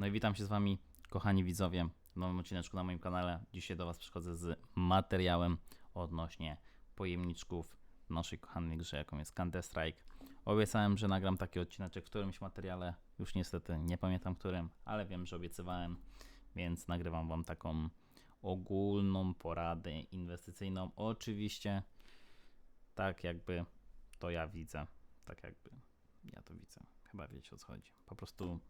No i witam się z Wami, kochani widzowie, w nowym odcineczku na moim kanale. Dzisiaj do Was przychodzę z materiałem odnośnie pojemniczków w naszej kochanej grze, jaką jest Counter Strike. Obiecałem, że nagram taki odcineczek w którymś materiale, już niestety nie pamiętam którym, ale wiem, że obiecywałem, więc nagrywam Wam taką ogólną poradę inwestycyjną. Oczywiście tak jakby to ja widzę, tak jakby ja to widzę. Chyba wiecie o co chodzi. Po prostu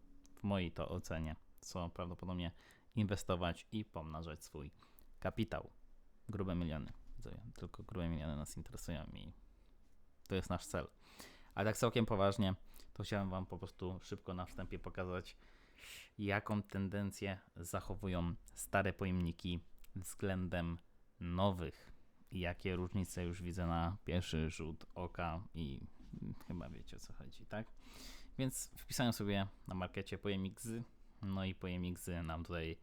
w mojej to ocenie, co prawdopodobnie inwestować i pomnażać swój kapitał. Grube miliony. Tylko grube miliony nas interesują i to jest nasz cel. A tak całkiem poważnie, to chciałem Wam po prostu szybko na wstępie pokazać, jaką tendencję zachowują stare pojemniki względem nowych. I jakie różnice już widzę na pierwszy rzut oka i chyba wiecie o co chodzi, tak? Więc wpisałem sobie na markecie pojemnik z, no i pojemnik z nam tutaj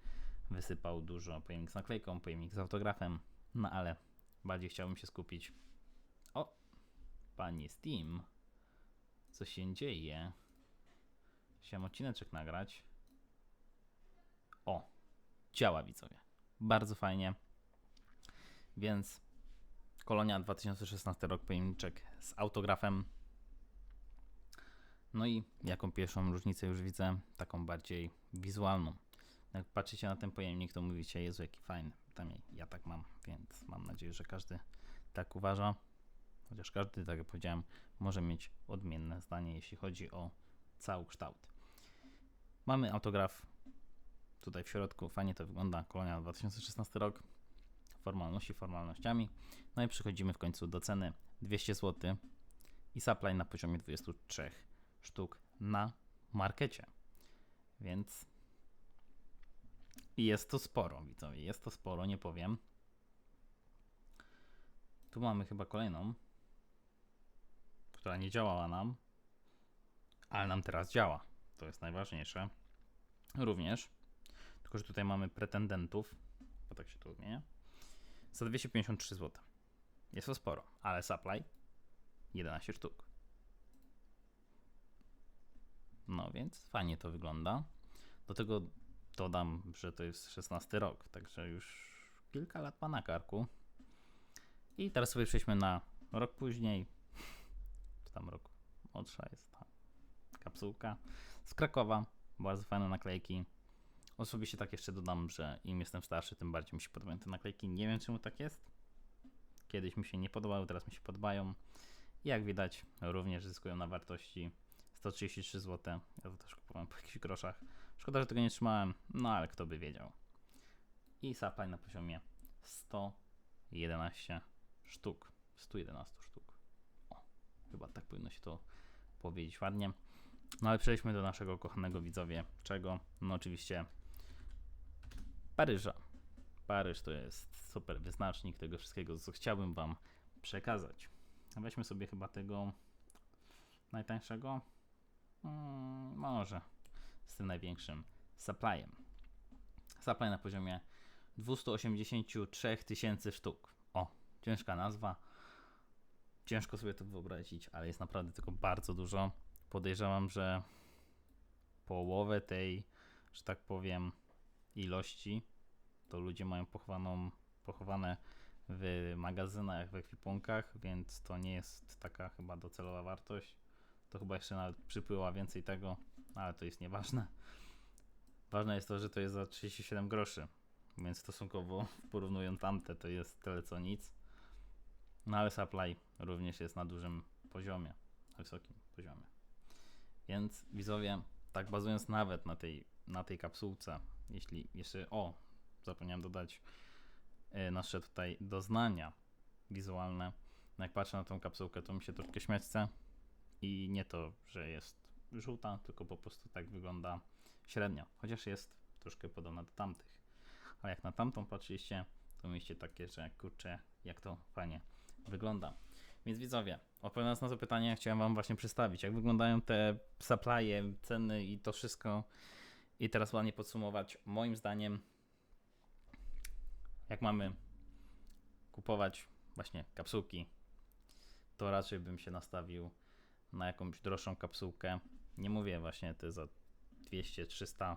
wysypał dużo pojemnik z naklejką, pojemnik z autografem, no ale bardziej chciałbym się skupić. O, panie Steam, co się dzieje? Chciałem odcineczek nagrać. O, działa widzowie. Bardzo fajnie. Więc Kolonia 2016 rok pojemniczek z autografem. No i jaką pierwszą różnicę już widzę, taką bardziej wizualną. Jak patrzycie na ten pojemnik, to mówicie, Jezu, jaki fajny. Przynajmniej ja tak mam, więc mam nadzieję, że każdy tak uważa. Chociaż każdy, tak jak powiedziałem, może mieć odmienne zdanie, jeśli chodzi o cały kształt. Mamy autograf tutaj w środku, fajnie to wygląda, Kolonia 2016 rok. Formalności formalnościami. No i przechodzimy w końcu do ceny 200 zł i supply na poziomie 23 sztuk na markecie. Więc jest to sporo, widzowie. Jest to sporo, nie powiem. Tu mamy chyba kolejną, która nie działała nam, ale nam teraz działa. To jest najważniejsze. Również. Tylko, że tutaj mamy pretendentów, bo tak się to odmienia, za 253 zł. Jest to sporo, ale supply 11 sztuk. No więc fajnie to wygląda. Do tego dodam, że to jest 16 rok, także już kilka lat ma na karku. I teraz sobie przejdźmy na rok później. Czy tam rok młodsza jest ta kapsułka z Krakowa. Bardzo fajne naklejki. Osobiście tak jeszcze dodam, że im jestem starszy, tym bardziej mi się podobają te naklejki. Nie wiem czemu tak jest. Kiedyś mi się nie podobały, teraz mi się podobają. I jak widać, również zyskują na wartości 133 zł. Ja to też kupowałem po jakichś groszach. Szkoda, że tego nie trzymałem, no ale kto by wiedział. I supply na poziomie 111 sztuk. 111 sztuk. O, chyba tak powinno się to powiedzieć ładnie. No ale przejdźmy do naszego kochanego widzowie. Czego? No oczywiście Paryża. Paryż to jest super wyznacznik tego wszystkiego, co chciałbym Wam przekazać. Weźmy sobie chyba tego najtańszego. Hmm, może z tym największym supplyem. Supply na poziomie 283 tysięcy sztuk. O, ciężka nazwa. Ciężko sobie to wyobrazić, ale jest naprawdę tylko bardzo dużo. Podejrzewam, że połowę tej, że tak powiem, ilości to ludzie mają pochowaną, pochowane w magazynach, w ekwipunkach, więc to nie jest taka chyba docelowa wartość. To chyba jeszcze nawet przypływa więcej tego, ale to jest nieważne. Ważne jest to, że to jest za 37 groszy, więc stosunkowo porównując tamte to jest tyle co nic. No ale supply również jest na dużym poziomie, wysokim poziomie. Więc widzowie, tak bazując nawet na tej, na tej kapsułce, jeśli jeszcze, o, zapomniałem dodać e, nasze tutaj doznania wizualne. No Jak patrzę na tą kapsułkę, to mi się troszkę śmiać chce. I nie to, że jest żółta, tylko po prostu tak wygląda średnio. Chociaż jest troszkę podobna do tamtych. Ale jak na tamtą patrzyliście, to mieliście takie, że kurczę, jak to fajnie wygląda. Więc widzowie, odpowiadając na to pytanie, chciałem Wam właśnie przedstawić, jak wyglądają te supply'e, ceny i to wszystko. I teraz ładnie podsumować. Moim zdaniem, jak mamy kupować właśnie kapsułki, to raczej bym się nastawił na jakąś droższą kapsułkę. Nie mówię właśnie te za 200, 300,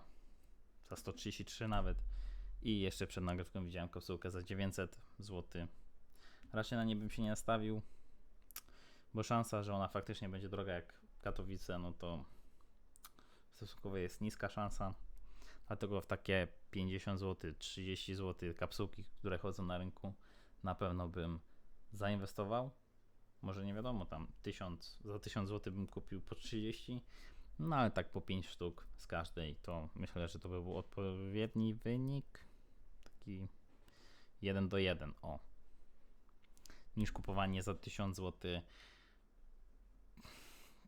za 133 nawet. I jeszcze przed nagrywką widziałem kapsułkę za 900 zł. Raczej na nie bym się nie nastawił, bo szansa, że ona faktycznie będzie droga jak Katowice, no to stosunkowo jest niska szansa. Dlatego w takie 50 zł, 30 zł kapsułki, które chodzą na rynku, na pewno bym zainwestował. Może nie wiadomo, tam 1000, za 1000 zł bym kupił po 30, no ale tak po 5 sztuk z każdej, to myślę, że to by był odpowiedni wynik. Taki 1 do 1, o. Niż kupowanie za 1000 zł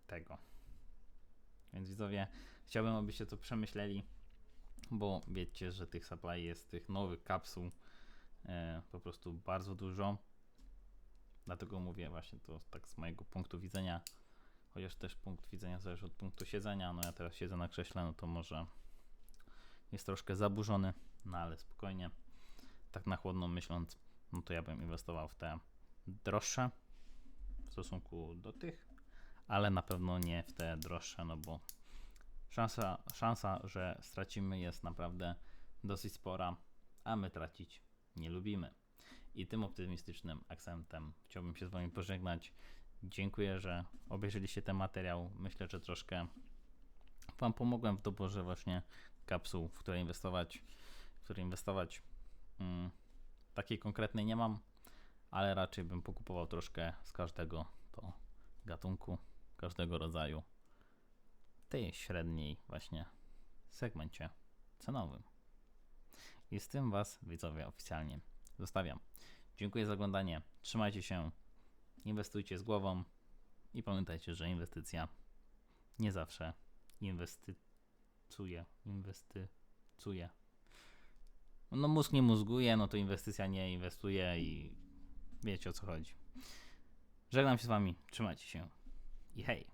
tego. Więc widzowie, chciałbym, abyście to przemyśleli, bo wiecie, że tych supply jest, tych nowych kapsuł e, po prostu bardzo dużo. Dlatego mówię właśnie to tak z mojego punktu widzenia, chociaż też punkt widzenia zależy od punktu siedzenia. No ja teraz siedzę na krześle, no to może jest troszkę zaburzony, no ale spokojnie, tak na chłodno myśląc, no to ja bym inwestował w te droższe w stosunku do tych, ale na pewno nie w te droższe, no bo szansa, szansa, że stracimy jest naprawdę dosyć spora, a my tracić nie lubimy. I tym optymistycznym akcentem chciałbym się z Wami pożegnać. Dziękuję, że obejrzeliście ten materiał. Myślę, że troszkę Wam pomogłem w doborze właśnie kapsuł, w które inwestować. W które inwestować. Mm, takiej konkretnej nie mam, ale raczej bym pokupował troszkę z każdego to gatunku, każdego rodzaju. Tej średniej właśnie segmencie cenowym. I z tym Was, widzowie, oficjalnie zostawiam. Dziękuję za oglądanie. Trzymajcie się, inwestujcie z głową i pamiętajcie, że inwestycja nie zawsze inwestycuje. Inwestycuje. No mózg nie mózguje, no to inwestycja nie inwestuje i wiecie o co chodzi. Żegnam się z wami, trzymajcie się i hej!